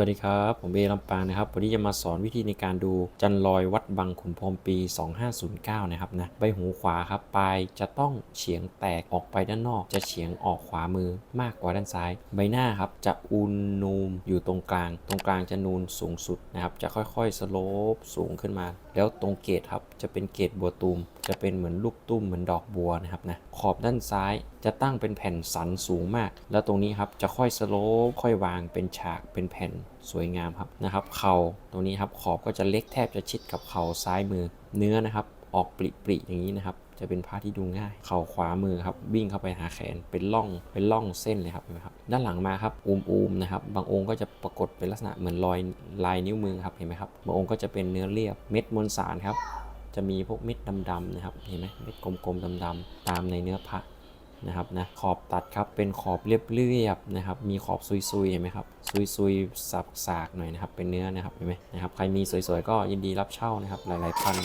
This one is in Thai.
วัสดีครับ ผมเบลำปางนะครับ วันนี้จะมาสอนวิธีในการดูจันลอยวัดบังขุนพรมปี 2509 นะครับนะใบหูขวาครับปลายจะต้องเฉียงแตกออกไปด้านนอก จะเฉียงออกขวามือมากกว่าด้านซ้าย ใบหน้าครับจะอูนนูมอยู่ตรงกลาง ตรงกลางจะนูนสูงสุดนะครับ จะค่อยๆสโลปสูงขึ้นมา แล้วตรงเกตครับจะเป็นเกตบัวตูม จะเป็นเหมือนลูกตุ้มเหมือนดอกบัวนะครับนะขอบด้านซ้ายจะตั้งเป็นแผ่นสันสูงมาก แล้วตรงนี้ครับจะค่อยสโลปค่อยวางเป็นฉากเป็นแผ่นสวยงามครับนะครับ เข่าตรงนี้ครับขอบก็จะเล็กแทบจะชิดกับเข่าซ้ายมือ เนื้อนะครับ ออกปริปริๆอย่างนี้นะครับ จะเป็นผ้าที่ดูง่าย เข่าขวามือครับวิ่งเข้าไปหาแขนเป็นร่องเป็นร่องเส้นเลยครับเห็นไหมครับด้านหลังมาครับอูมอูมนะครับบางองค์ก็จะปรากฏเป็นลักษณะเหมือนรอยลายนิ้วมือครับเห็นไหมครับบางองค์ก็จะเป็นเนื้อเรียบเม็ดมวลสารครับจะมีพวกเม็ดดำๆนะครับเห็นไหมเม็ดกลมๆดำๆตามในเนื้อผ้า นะครับนะขอบตัดครับเป็นขอบเรียบๆนะครับมีขอบซุยๆเห็นไหมครับซุยๆสับสากหน่อยนะครับเป็นเนื้อนะครับเห็นไหมนะครับใครมีสวยๆก็ยินดีรับเช่านะครับหลายๆพัน